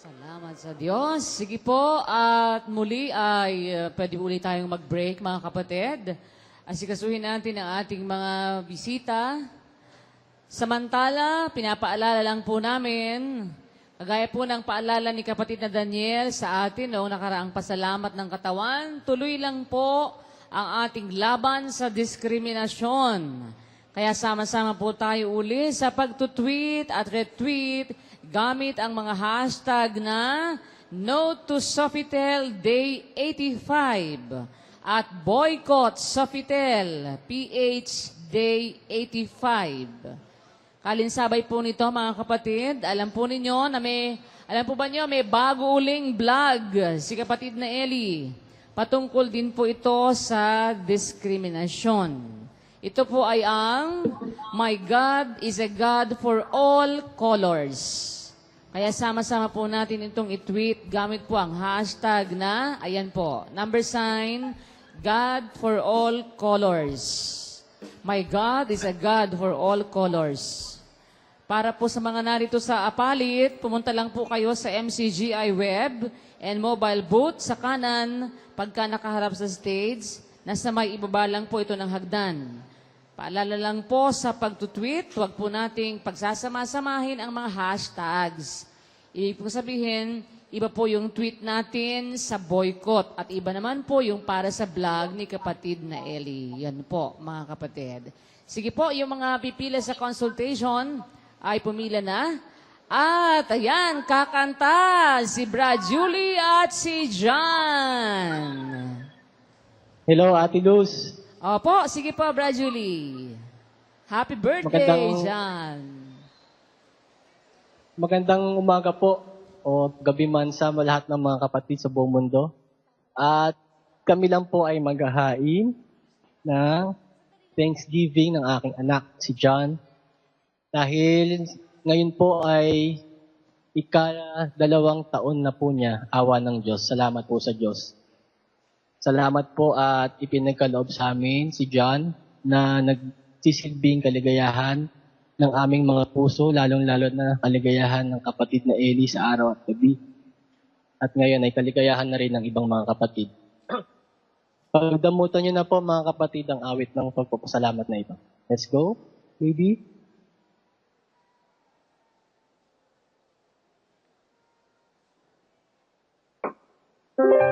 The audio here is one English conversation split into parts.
Salamat sa Diyos. Sige po, at muli ay uh, pwede ulit tayong mag-break mga kapatid. Asikasuhin natin ang ating mga bisita. Samantala, pinapaalala lang po namin, kagaya po ng paalala ni kapatid na Daniel sa atin noong nakaraang pasalamat ng katawan, tuloy lang po ang ating laban sa diskriminasyon. Kaya sama-sama po tayo uli sa pagtutweet at retweet gamit ang mga hashtag na No to Sofitel Day 85 at Boycott Sofitel PH Day 85. Kalinsabay po nito mga kapatid, alam po ninyo na may, alam po ba nyo, may bago uling vlog si kapatid na Eli. Patungkol din po ito sa diskriminasyon. Ito po ay ang My God is a God for all colors. Kaya sama-sama po natin itong i-tweet gamit po ang hashtag na, ayan po, number sign, God for all colors. My God is a God for all colors. Para po sa mga narito sa Apalit, pumunta lang po kayo sa MCGI Web and mobile booth sa kanan pagka nakaharap sa stage. Nasa may ibaba lang po ito ng hagdan. Paalala lang po sa pagtutweet, huwag po nating pagsasama-samahin ang mga hashtags. Ibig po sabihin, iba po yung tweet natin sa boycott at iba naman po yung para sa vlog ni kapatid na Eli. Yan po, mga kapatid. Sige po, yung mga pipila sa consultation ay pumila na. At ayan, kakanta si Brad Julie at si John. Hello, Ate Luz. Opo, sige po, Brad Julie. Happy birthday, Magandang- John. Magandang umaga po o gabi man sa lahat ng mga kapatid sa buong mundo. At kami lang po ay maghahain ng Thanksgiving ng aking anak, si John. Dahil ngayon po ay ika-dalawang taon na po niya, awa ng Diyos. Salamat po sa Diyos. Salamat po at ipinagkaloob sa amin si John na nagsisilbing kaligayahan ng aming mga puso, lalong-lalo na kaligayahan ng kapatid na Eli sa araw at gabi. At ngayon ay kaligayahan na rin ng ibang mga kapatid. Pagdamutan niyo na po mga kapatid ang awit ng pagpapasalamat na ito. Let's go, baby. Love is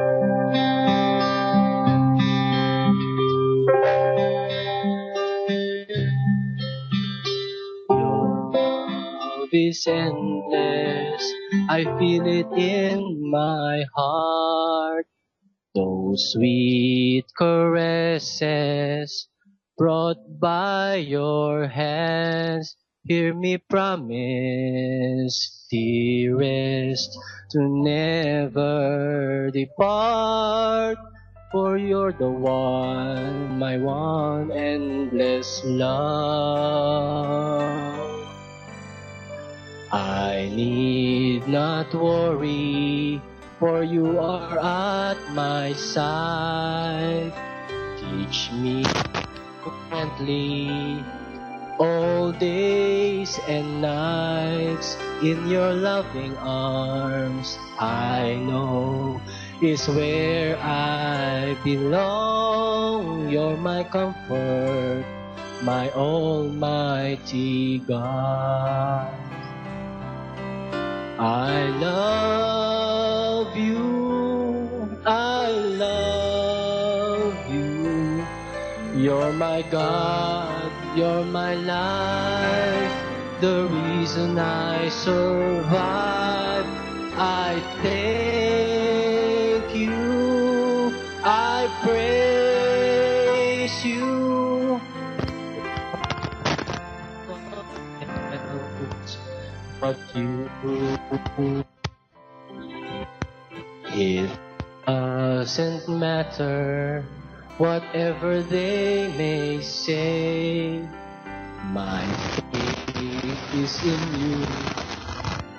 endless. I feel it in my heart. Those sweet caresses brought by your hands. Hear me promise, dearest, to never depart. For you're the one, my one endless love. I need not worry, for you are at my side. Teach me gently all days and nights in your loving arms. I know is where I belong. You're my comfort, my almighty God. I love you, I love you. You're my God, you're my life, the reason I survive. I thank you, I praise you. But you It doesn't matter whatever they may say. My faith is in you.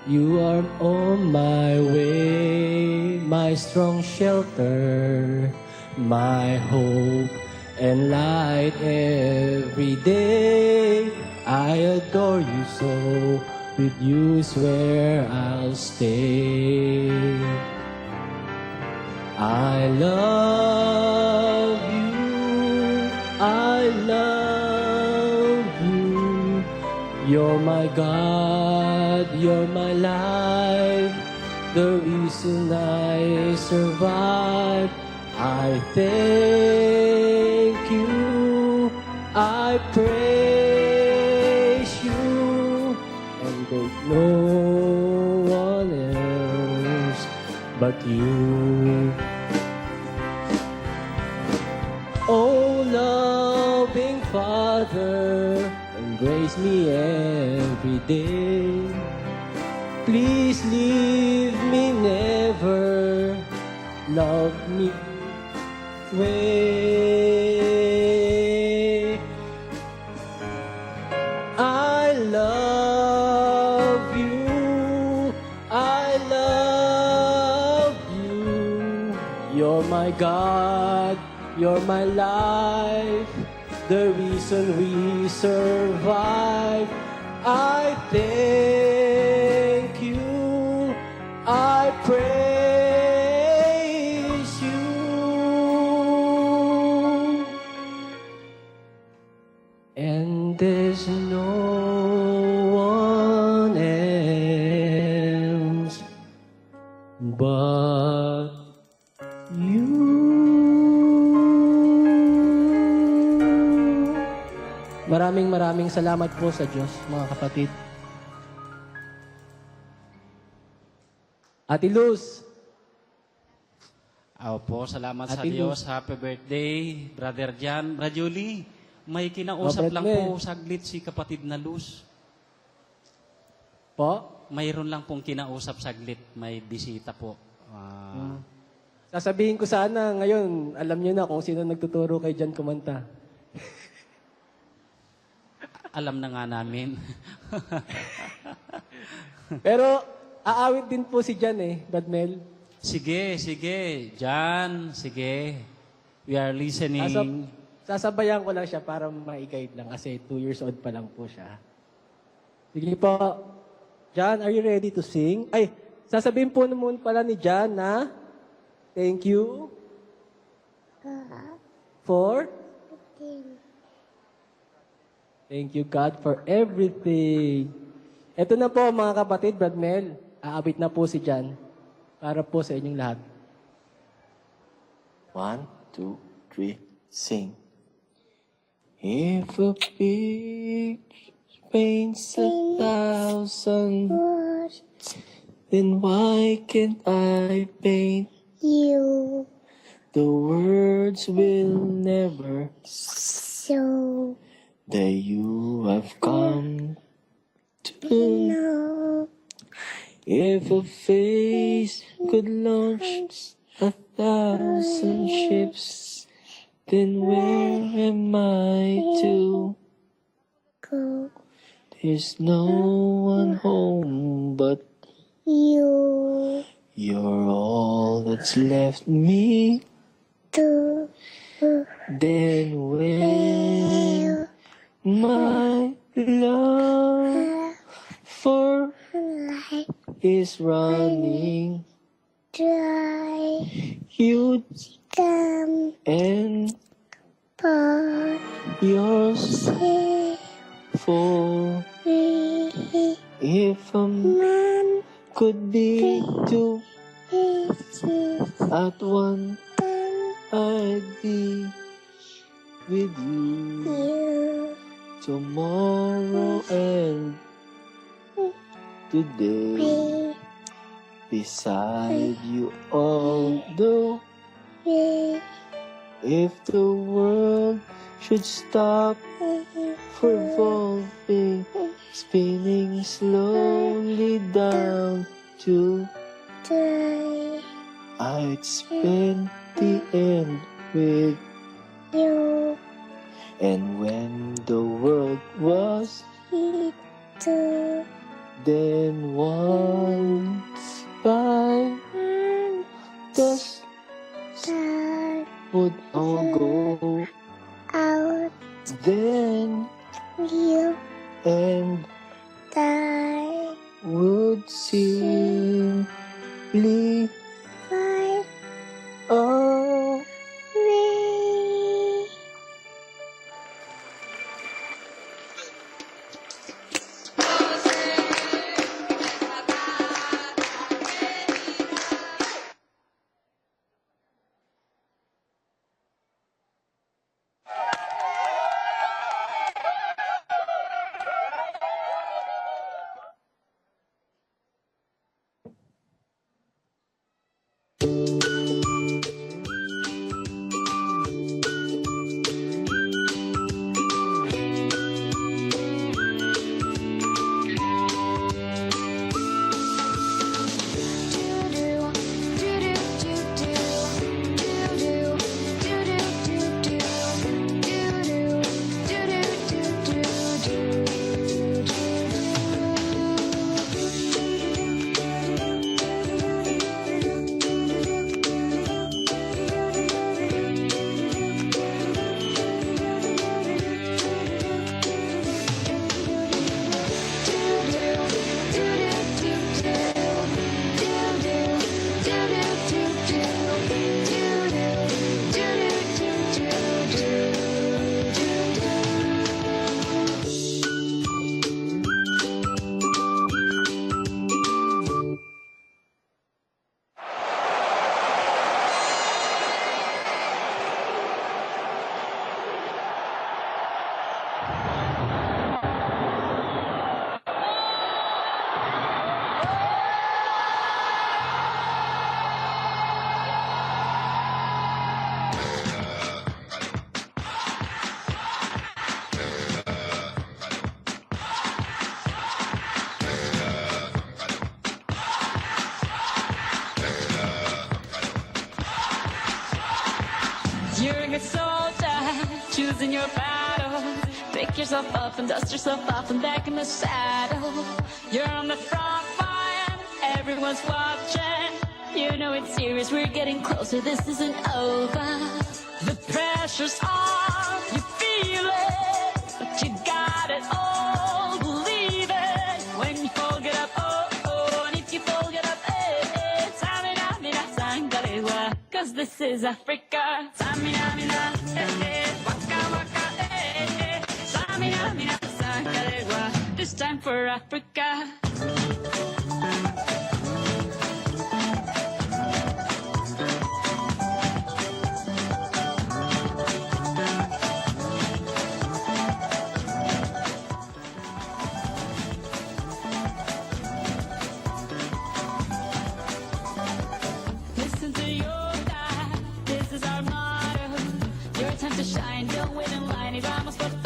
You are on my way, my strong shelter, my hope and light every day. I adore you so. With you is where I'll stay. I love you. I love you. You're my God. You're my life. The reason I survive. I thank you. I praise no one else but you. Oh, loving Father, embrace me every day. Please leave me never. Love me way. God. You're my life. The reason we survive. I thank you. Maraming maraming salamat po sa Diyos, mga kapatid. Ate Luz, Opo, salamat sa Ate Diyos. Happy birthday, Brother Jan. Brajuli, may kinausap Oh, lang Brad po saglit si kapatid na Luz. po, Mayroon lang pong kinausap saglit. May bisita po. Ah, sasabihin ko sana ngayon, alam niyo na kung sino nagtuturo kay Jan kumanta. Alam na nga namin. Pero aawit din po si Jan eh, Brad Mel. sige, sige. Jan, sige. We are listening. Sasab- sasabayan ko lang siya para ma-guide lang kasi 2 years old pa lang po siya. Sige po. John, are you ready to sing? Ay, sasabihin po naman pala ni John na thank you for Thank you God for everything. Ito na po mga kapatid, Brad Mel. Aabit na po si John para po sa inyong lahat. One, two, three, sing. If a picture paints a thousand words, then why can't I paint you. The words will never show that you have come to know. If a face could launch a thousand ships, then where am I to? go. There's no one home but you. you're all that's left me. to Then when uh, my love for life is running, dry you come and for yours for me if a man could be two at one, done I'd be with you tomorrow and today. Beside you, although if the world should stop revolving, spinning slowly down to die I'd spend the end with you. And when the world was to then once by dust die would all go out. Then you and I would simply yourself up and dust yourself off and back in the saddle. You're on the front line, everyone's watching. You know it's serious, we're getting closer, this isn't over. The pressure's on, you feel it, but you got it all, believe it. When you fall, get up, oh, oh, and if you fall, get up, eh, eh. Samina, mina, sangalewa, cause this is Africa. Samina, mina, eh, eh, Mina, sangalewa, this time for Africa. This is our. Your time to shine, don't wait in line vamos por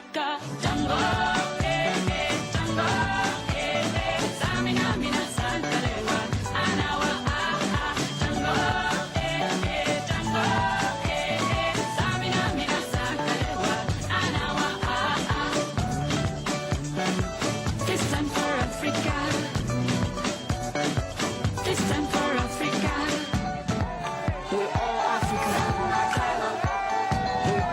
할까? 짱구 에에 짱구 에에 쌈이 갑니다